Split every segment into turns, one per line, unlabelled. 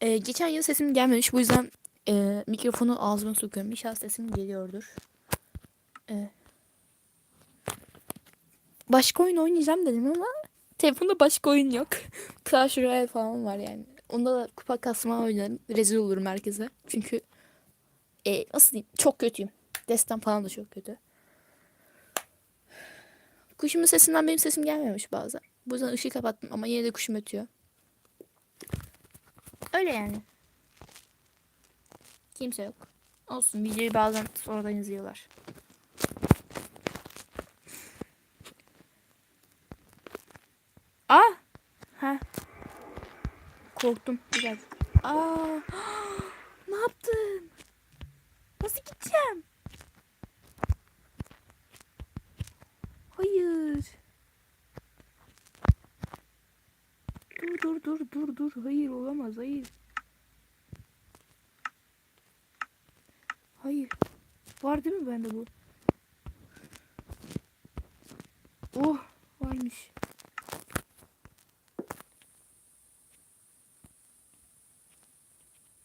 Ee, geçen yıl sesim gelmemiş. Bu yüzden e, mikrofonu ağzıma sokuyorum. İnşallah sesim geliyordur. Ee, başka oyun oynayacağım dedim ama telefonda başka oyun yok. Clash Royale falan var yani. Onda da kupa kasma oynarım. Rezil olurum herkese. Çünkü e, nasıl diyeyim çok kötüyüm. Destan falan da çok kötü. Kuşumun sesinden benim sesim gelmemiş bazen. Bu yüzden ışığı kapattım ama yine de kuşum ötüyor. Öyle yani. Kimse yok. Olsun videoyu bazen sonradan izliyorlar. Aa! Ha. Korktum. Bir. Aa! ne yaptın? Nasıl gideceğim? Hayır. Dur dur. Hayır olamaz. Hayır. Hayır. Var değil mi bende bu? Oh varmış.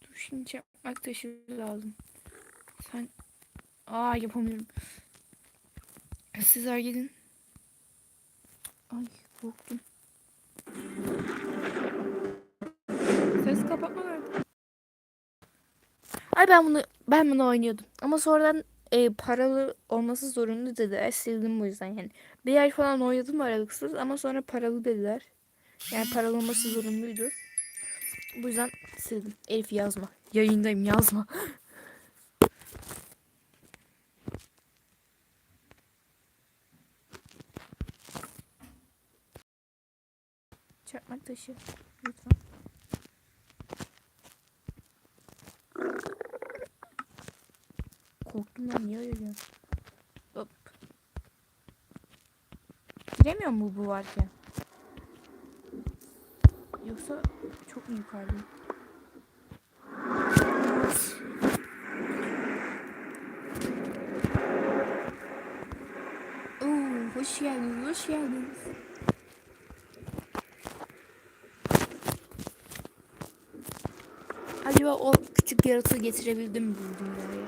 Dur şimdi çakmak taşı lazım. Sen... Aa yapamıyorum. Sizler gidin. Ay korktum. Ay ben bunu ben bunu oynuyordum. Ama sonradan e, paralı olması zorunlu dediler. Sildim bu yüzden yani. Bir yer falan oynadım aralıksız ama sonra paralı dediler. Yani paralı olması zorunluydu. Bu yüzden sildim. Elif yazma. Yayındayım yazma. Çakmak taşı. Lütfen. Korktum lan niye öyle? Hop. Giremiyor mu bu varken? Yoksa çok mu yukarıdayım? Oo, hoş geldiniz, hoş geldiniz. Acaba o küçük yaratığı getirebildim mi bu dünyaya?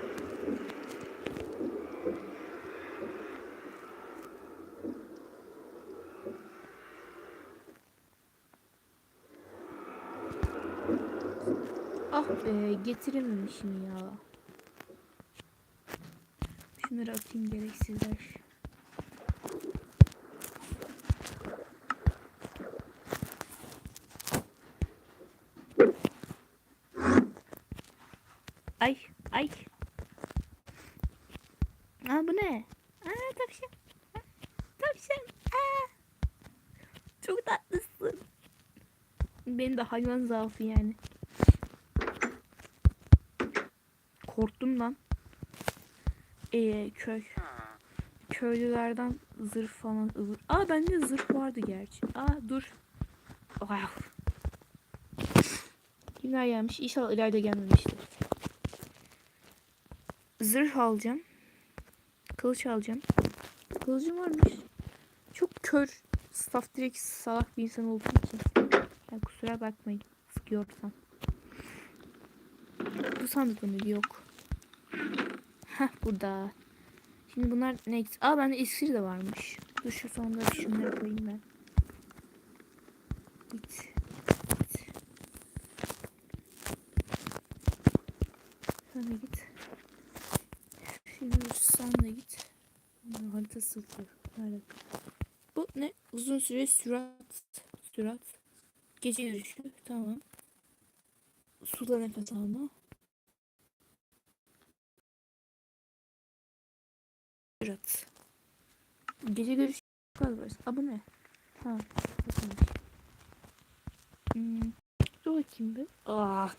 Ah be getirememişim ya. Şunları atayım gereksizler. Ay ay. Aa bu ne? Aa tavşan. Tavşan. Aa. Çok tatlısın. Benim de hayvan zaafı yani. Korktum lan. Ee, köy. Köylülerden zırh falan ıvır. Aa bende zırh vardı gerçi. Aa dur. Wow. Kimler gelmiş? İnşallah ileride gelmemiştir. Zırh alacağım. Kılıç alacağım. Kılıcım varmış. Çok kör, saf direkt salak bir insan olduğum için. Yani kusura bakmayın. Sıkıyorsam. Bu sandıkta? Yok. Heh burada. Şimdi bunlar ne? Aa bende iksir de varmış. Dur şu sonunda şunları koyayım ben. Git. Git. Sana git. Şimdi sen de git. Harita sıfır. Nerede? Bu ne? Uzun süre sürat. Sürat. Gece yürüyüşü. Tamam. Suda nefes alma. Sürat. Gece görüşü galiba. Aa bu ne? Ha. Hmm. Dur bakayım bir. Aa,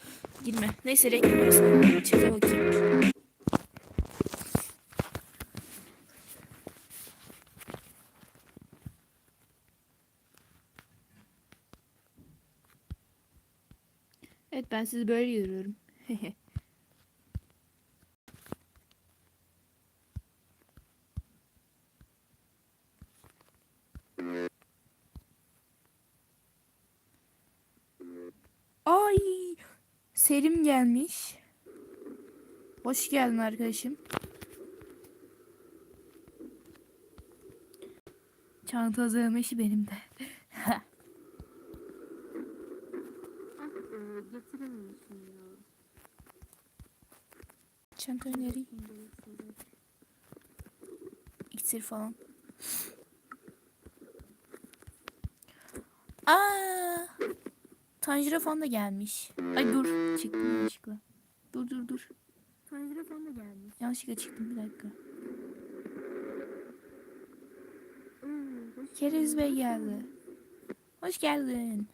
girme. Neyse reklam arasında. Bakayım. Evet ben sizi böyle görüyorum. Ay Selim gelmiş. Hoş geldin arkadaşım. Çanta hazırlama benim de.
Şimdi getirelim.
İksir falan. Aa! Tanjiro falan da gelmiş. Ay dur. Çıktım yanlışlıkla. Dur dur dur.
Tanjiro falan da gelmiş.
Yanlışlıkla çıktım bir dakika.
Hmm,
Keriz Bey geldi. Hoş geldin.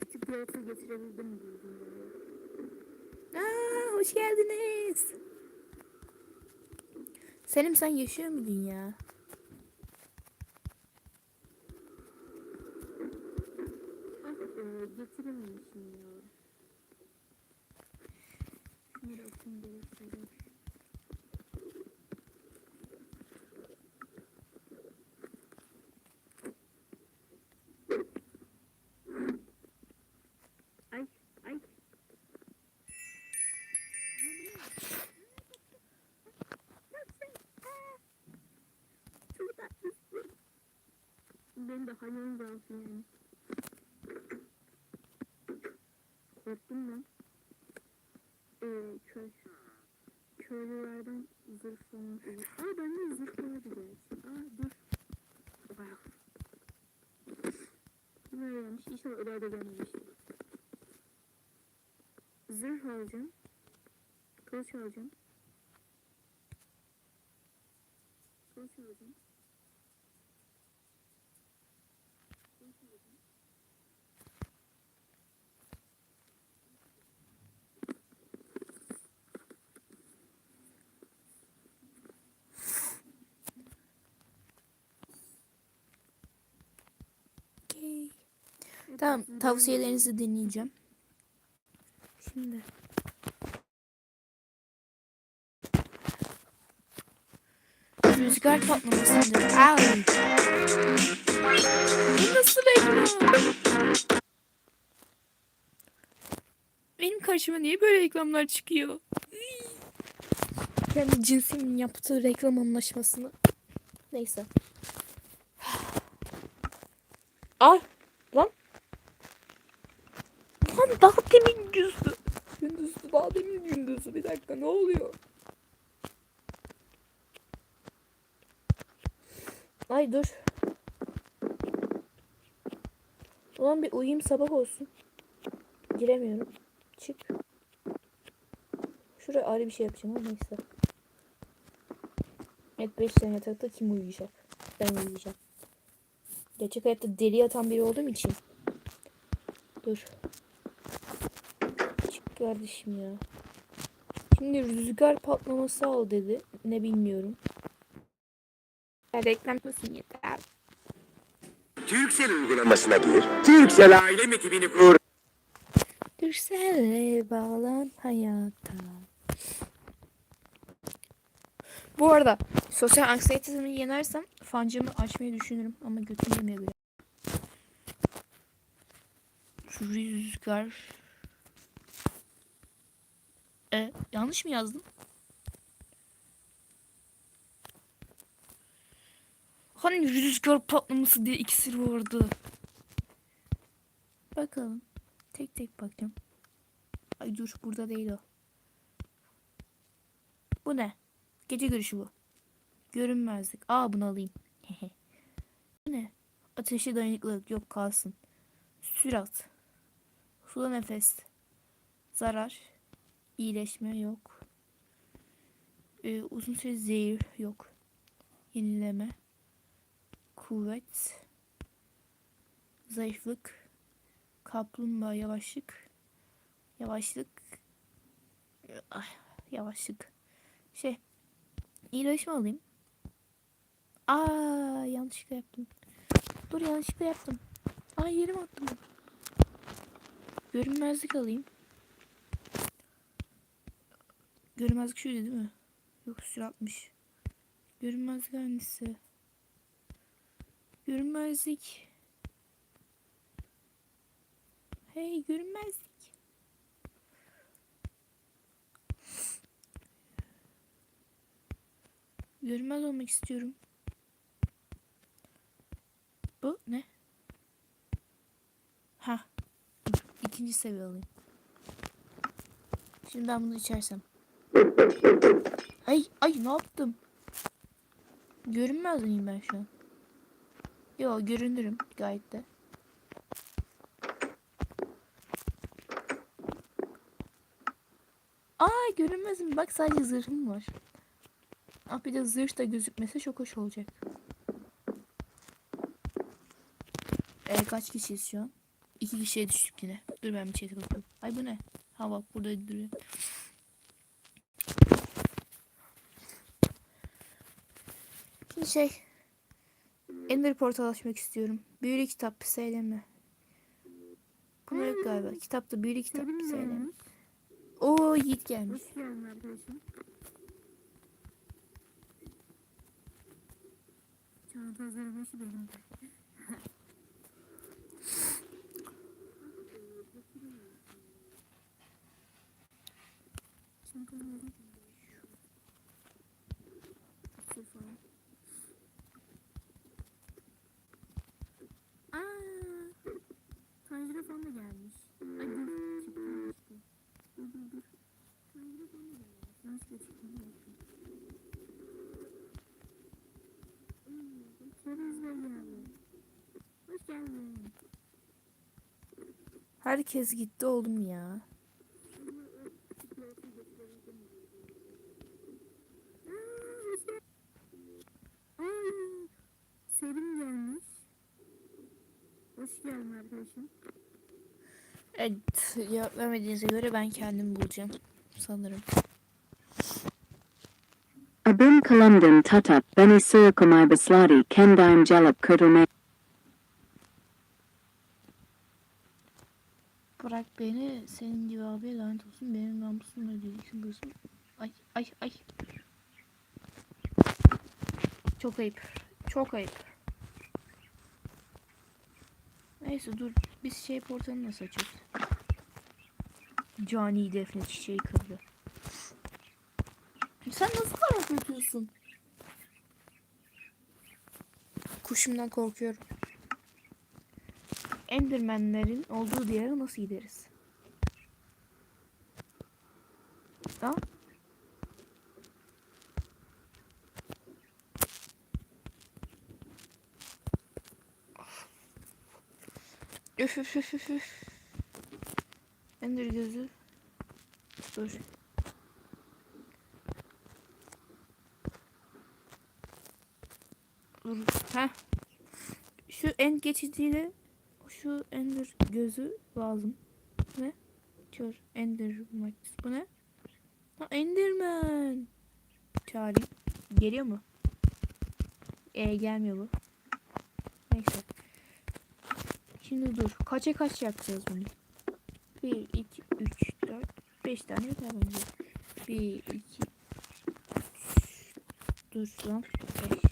Küçük getirebildim.
Aa, hoş geldiniz. Selim sen yaşıyor muydun ya?
Ah e, getirememişim ya. Da okuyayım gerekse. Ay ay. Ben de hayal zaten yani. Korktum ben. Ee, köy. Köylülerden zırh olur. Aa bende zırh vardı gerçi. Aa dur. Bak. Buraya gelmiş. İnşallah ileride gelmemiştir. Zırh alacağım. Kılıç alacağım. Kılıç alacağım. Kılıç alacağım.
Okey. Tamam tavsiyelerinizi dinleyeceğim. Şimdi. Rüzgar patlamasıdır. Au. Bu nasıl reklam? Benim karşıma niye böyle reklamlar çıkıyor? Kendi cinsimin yaptığı reklam anlaşmasını. Neyse. Ay lan. Lan daha demin gündüzdü. Gündüzdü daha demin gündüzdü. Bir dakika ne oluyor? Ay dur. Ulan bir uyuyayım sabah olsun. Giremiyorum. Çık. Şuraya ayrı bir şey yapacağım ama neyse. Evet 5 sene yatakta kim uyuyacak? Ben uyuyacağım. Gerçek hayatta deli yatan biri olduğum için. Dur. Kardeşim ya. Şimdi rüzgar patlaması al dedi. Ne bilmiyorum. Ya reklamlasın yeter.
Türksel uygulamasına gir. Türksel aile metinini kur.
Türkcell'e bağlan hayata. Bu arada sosyal anksiyetemi yenersem fancımı açmayı düşünürüm ama götüm yemeye göre. Rüzgar. E, yanlış mı yazdım? Hani rüzgar patlaması diye iksir vardı. Bakalım. Tek tek bakacağım. Ay dur burada değil o. Bu ne? Gece görüşü bu. Görünmezlik. Aa bunu alayım. bu ne? Ateşe dayanıklılık yok kalsın. Sürat. Sula nefes. Zarar. İyileşme yok. Ee, uzun süre zehir yok. Yenileme. Kuvvet. Zayıflık. Kaplumbağa yavaşlık. Yavaşlık. Ay, yavaşlık. Şey. iyileşme alayım. Aa yanlışlıkla yaptım. Dur yanlışlıkla yaptım. Aa yerim attım. Görünmezlik alayım. Görünmezlik şuydu değil mi? Yok süratmiş. Görünmezlik hangisi? Görünmezlik. Hey görünmezlik. Görünmez olmak istiyorum. Bu ne? Ha. İkinci seviye alayım. Şimdi ben bunu içersem. Ay ay ne yaptım? Görünmez miyim ben şu an? Yo görünürüm gayet de. Aa görünmezim. Bak sadece zırhım var. Ah bir de zırh da gözükmese çok hoş olacak. E kaç kişiyiz şu an? İki kişiye düştük yine. Dur ben bir chat'e bakayım. Ay bu ne? Ha bak burada duruyor. Şey. Ender portal açmak istiyorum. Büyülü kitap seyleme. Buna yok galiba. Kitapta büyülü kitap
gelmiş.
Oo Yiğit gelmiş.
Çanta hazırlaması benim. Çanta hazırlaması. Sefa. Aa, Tanjira falan da gelmiş. Ay dur, çıktı işte. Dur dur dur. Tanjira falan da gelmiş. Nasıl çıktı? Çerez Bey geldi. Hoş geldin.
Herkes gitti oğlum ya.
Ay, Selim gelmiş. Hoş geldin arkadaşım.
Evet cevap vermediğinize göre ben kendim bulacağım. Sanırım.
Abim kalamdan tutup beni sığkumay basladi kendime gelip kurtulmaya
Bırak beni senin gibi abiye lanet olsun benim namusumla diyeceksin kızım. Ay ay ay. Çok ayıp. Çok ayıp. Neyse dur biz şey portalını nasıl açıyoruz? Cani defne çiçeği kırdı. Sen nasıl taraf ediyorsun? Kuşumdan korkuyorum. Endermenlerin olduğu diyara nasıl gideriz? Ha? Üf üf üf üf üf. Ender gözü. Dur. Dur. Heh. Şu en geçidiyle şu ender gözü lazım. Ne? Kör ender max. Bu ne? Ha enderman. Çağırayım. Geliyor mu? E gelmiyor bu. Neyse. Şimdi dur. Kaça kaç yapacağız bunu? 1, 2, 3, 4, 5 tane yeter bence. 1, 2, Dur lan. 5.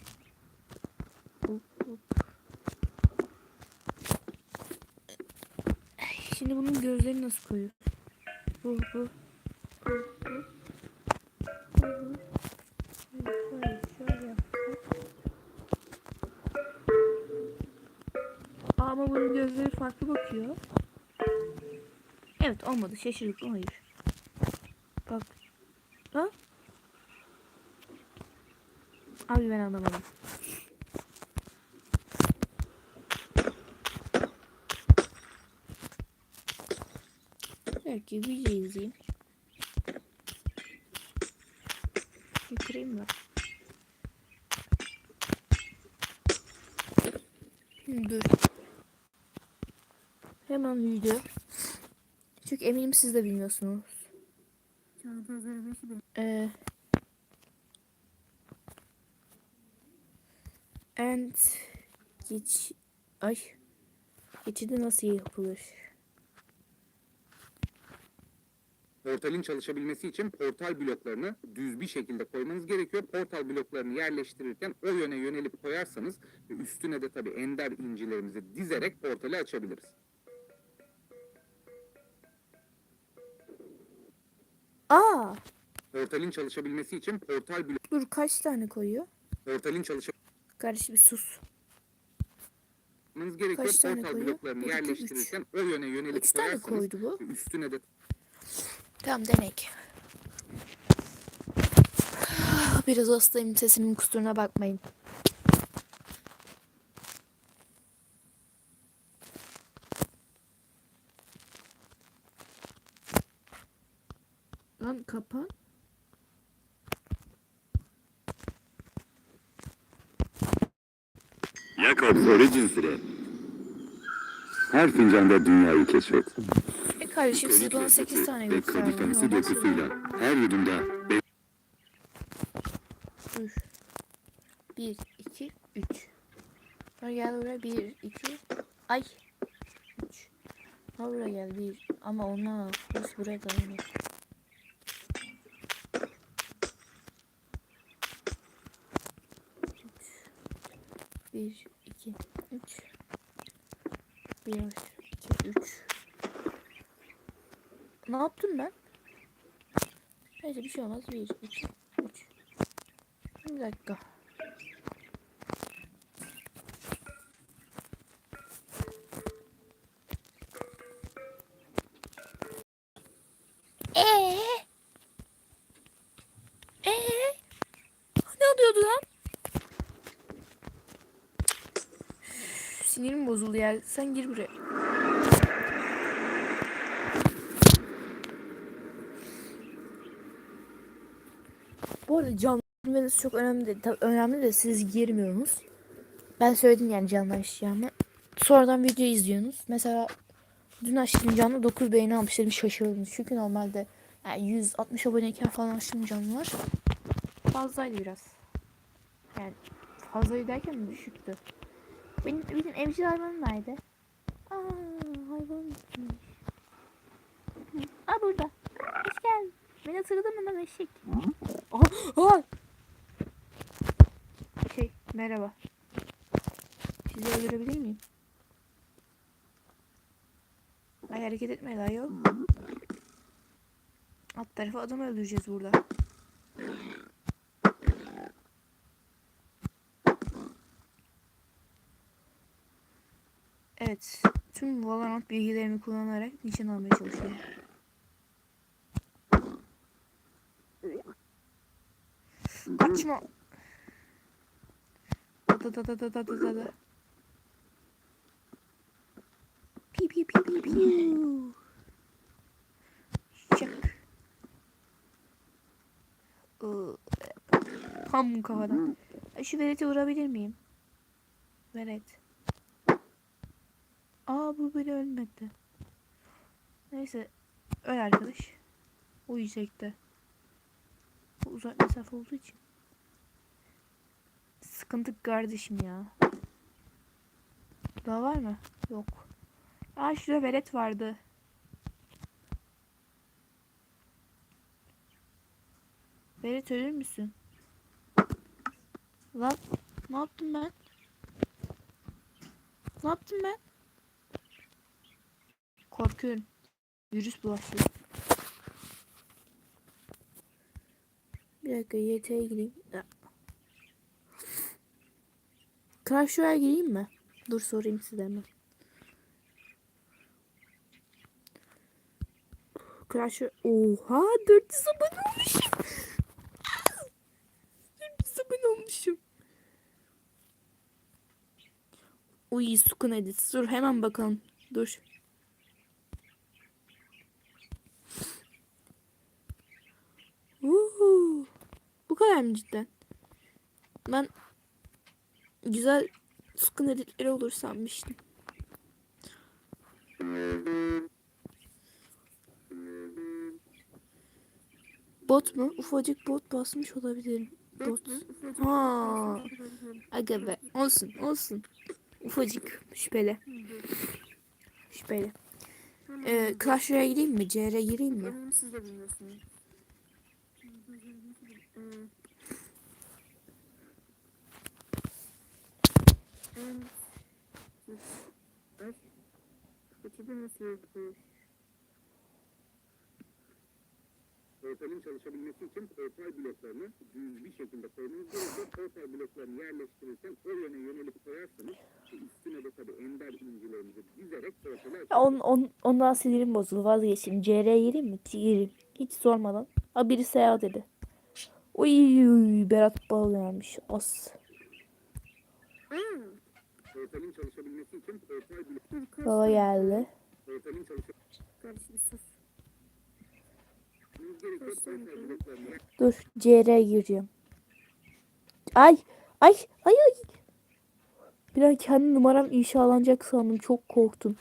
Hop hop. Şimdi bunun gözleri nasıl koyuyor? Bu bu. Ama bunun gözleri farklı bakıyor. Evet olmadı. Şaşırdık? Hayır. Bak. Ha? Abi ben anlamadım. Video izleyeyim. Bitireyim mi? Hı, dur. Hemen video. Çünkü eminim siz de bilmiyorsunuz. Ee, and geç ay geçidi nasıl yapılır?
portalin çalışabilmesi için portal bloklarını düz bir şekilde koymanız gerekiyor. Portal bloklarını yerleştirirken o yöne yönelip koyarsanız üstüne de tabii ender incilerimizi dizerek portali açabiliriz.
Aa.
Portalin çalışabilmesi için portal blok...
Dur kaç tane koyuyor?
Portalin çalışabilmesi...
Kardeşim sus yapmanız
gerekiyor.
Kaç tane
portal
koyuyor?
bloklarını yerleştirirken o yöne yönelik
Üç tane koydu bu.
Üstüne de
Tamam denek. Biraz hastayım sesimin kusuruna bakmayın. Lan kapan.
Jakobs Origin süre. Her fincanda dünyayı keşfet.
E kardeşim siz bana 8 tane gösterdiniz.
kadifemsi
Ondan
dokusuyla her yudumda be-
Dur. 1, 2, 3. Sonra gel buraya 1, 2, ay. 3. Ha buraya gel 1. Ama olmaz. Burası buraya dayanıyor. Bir, iki, üç. Bir, iki, üç. Ne yaptım ben? Neyse bir şey olmaz. Bir, iki, üç. Bir dakika. Ee? Ee? Ne oluyordu lan? Üf, Bozuldu ya. Sen gir buraya. Bu arada canlı bilmeniz çok önemli değil. Tabii önemli de siz girmiyorsunuz. Ben söyledim yani canlı açacağımı. Sonradan video izliyorsunuz. Mesela dün açtığım canlı 9 beğeni almış dedim şaşırdım. Çünkü normalde yani 160 aboneyken falan açtığım canlılar fazlaydı biraz. Yani fazlaydı derken düşüktü. Benim, benim evcil hayvanım nerede? Aa hayvan gitmiş. Aa burada. Hoş geldin. Beni hatırladın mı lan eşek? Aha, aha. Şey merhaba. Sizi öldürebilir miyim? Ay hareket etme daha yok. Alt tarafa adam öldüreceğiz burada. Evet. Tüm Valorant bilgilerimi kullanarak nişan almaya çalışıyorum. Kaçma. Da da da da da da da da. Pi pi pi pi pi. Şak. Pam ee, kafadan. Şu velete vurabilir miyim? Velet. Aa bu beni ölmedi. Neyse. Öl arkadaş. Uyuyacak Bu uzak mesafe olduğu için. Sıkıntı kardeşim ya. Daha var mı? Yok. Aa şurada veret vardı. Veret ölür müsün? Lan ne yaptım ben? Ne yaptım ben? Korkuyorum. Virüs bulaşıyor. Bir dakika YT'ye gireyim. Crash Royale gireyim mi? Dur sorayım size hemen. Crash. Oha 400 abone olmuşum. 400 abone olmuşum. Uy Sukun Edit. Dur hemen bakalım. Dur. Mı cidden? Ben güzel sıkın editleri olur sanmıştım. Bot mu? Ufacık bot basmış olabilirim. Bot. Ha. Aga be. Olsun olsun. Ufacık. Şüpheli. Şüpheli. Ee, Clash Royale gireyim mi? CR gireyim mi?
Siz de bilmiyorsunuz. Hmm. Evet. Evet. Kötü bir nasıl yapıyor?
Evet, Portalin çalışabilmesi için portal bloklarını düz bir şekilde koymanız gerekiyor. Portal bloklarını yerleştirirken o yöne yönelip koyarsanız üstüne de tabii ender incilerimizi dizerek portalı
Ya on, on, ondan sinirim bozuldu. Vazgeçtim. CR gireyim mi? Gireyim. Hiç sormadan. Ha biri seyahat dedi. Uy Berat Bal gelmiş. As.
Aa,
Portalin çalışabilmesi için
dur kaç
Baba geldi.
portalin çalışabilmesi
Kardeşim sus.
bloklarını
Dur CR gireceğim. Ay ay ay ay. Bir an kendi numaram inşalanacak sandım. Çok korktum.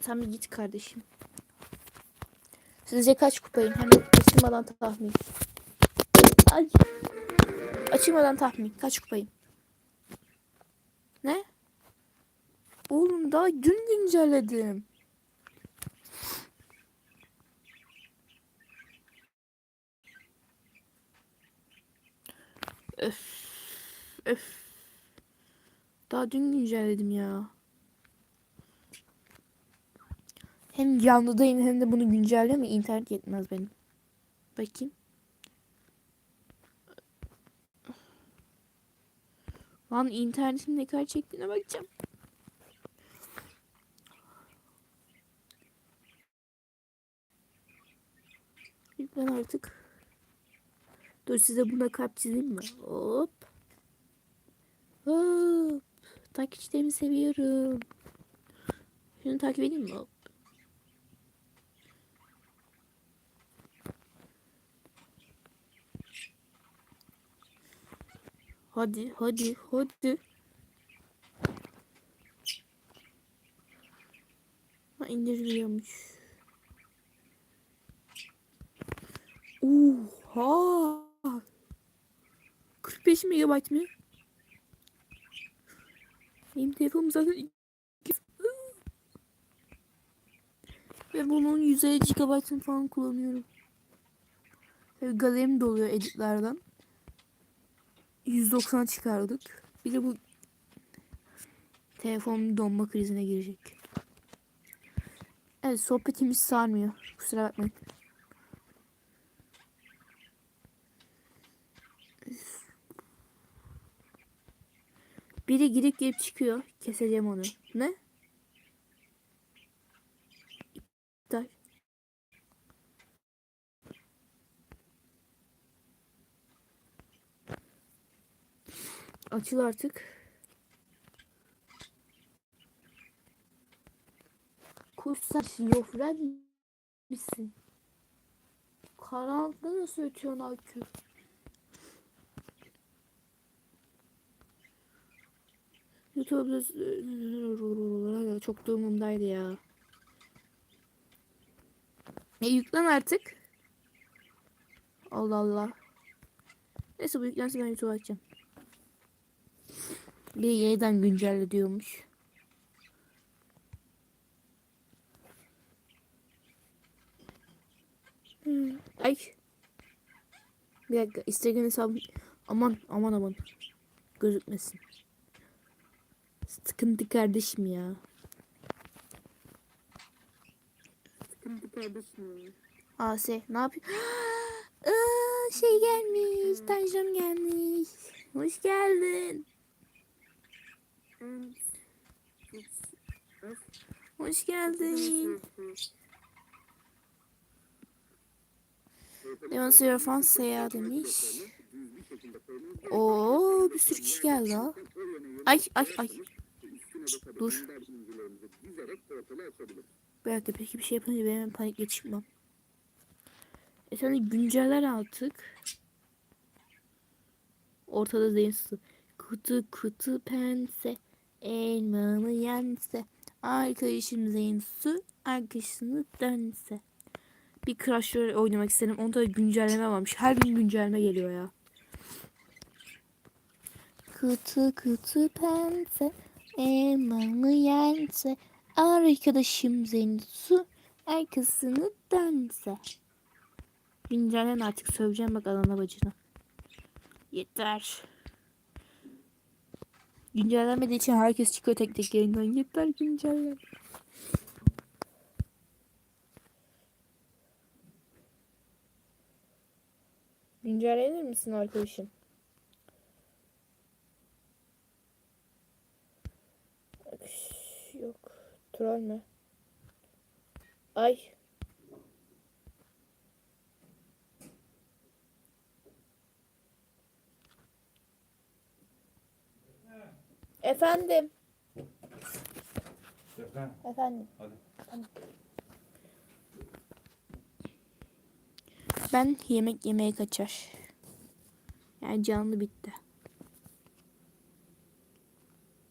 Sen bir git kardeşim. Sizce kaç kupayım? Hemen açılmadan tahmin. Ay. Açılmadan tahmin. Kaç kupayım? Ne? Oğlum daha dün güncelledim. Öf. Öf. Daha dün güncelledim ya. Hem canlıdayım hem de bunu güncelleme internet yetmez benim. Bakayım. Lan internetin ne kadar çektiğine bakacağım. Ben artık Dur size buna kalp çizeyim mi? Hop. Hop. Takipçilerimi seviyorum. Şunu takip edeyim mi? Hop. Hadi, hadi, hadi. Ha indiriliyormuş. Oha! 45 megabayt mı? Benim telefonum zaten ve bunun 150 GB'ını falan kullanıyorum. Galerim doluyor editlerden. 190 çıkardık. Bir de bu telefonum donma krizine girecek. Evet sohbetimiz sarmıyor. Kusura bakmayın. Biri girip girip çıkıyor. Keseceğim onu. Ne? Açıl artık. Kursar şizofren misin? Karanlıkta nasıl ötüyorsun Akü? YouTube'da çok durumumdaydı ya. E yüklen artık. Allah Allah. Neyse bu yüklense ben YouTube'a açacağım. Bir de yeniden güncelle diyormuş. Hmm, Ay. Bir dakika Instagram hesabım aman aman aman gözükmesin. Sıkıntı kardeşim ya.
Sıkıntı kardeşim.
AS ne yapıyor? Şey gelmiş. Tanjım gelmiş. Hoş geldin. Hoş geldin. Leon Serafan Seya demiş. Oo bir sürü kişi geldi ha. Ay ay ay. Dur. Bir dakika peki bir şey yapınca ben hemen panikle çıkmam. E sen günceller artık. Ortada zeynsi. Kutu kutu pense. Elmalı yense. Arkadaşım zeynsu. Arkadaşını dönse. Bir Crash Royale oynamak istedim. Onda da güncelleme varmış. Her gün güncelleme geliyor ya. Kutu kutu pense. Elmalı yense. Arkadaşım Zenitsu arkasını dönse. Güncellen artık söveceğim bak alana bacına. Yeter. Güncellenmediği için herkes çıkıyor tek tek yayından. Yeter günceller. Güncellenir misin arkadaşım? Yok. Troll mü? Ay. Efendim. Efendim. Ben yemek yemeye kaçar. Yani canlı bitti.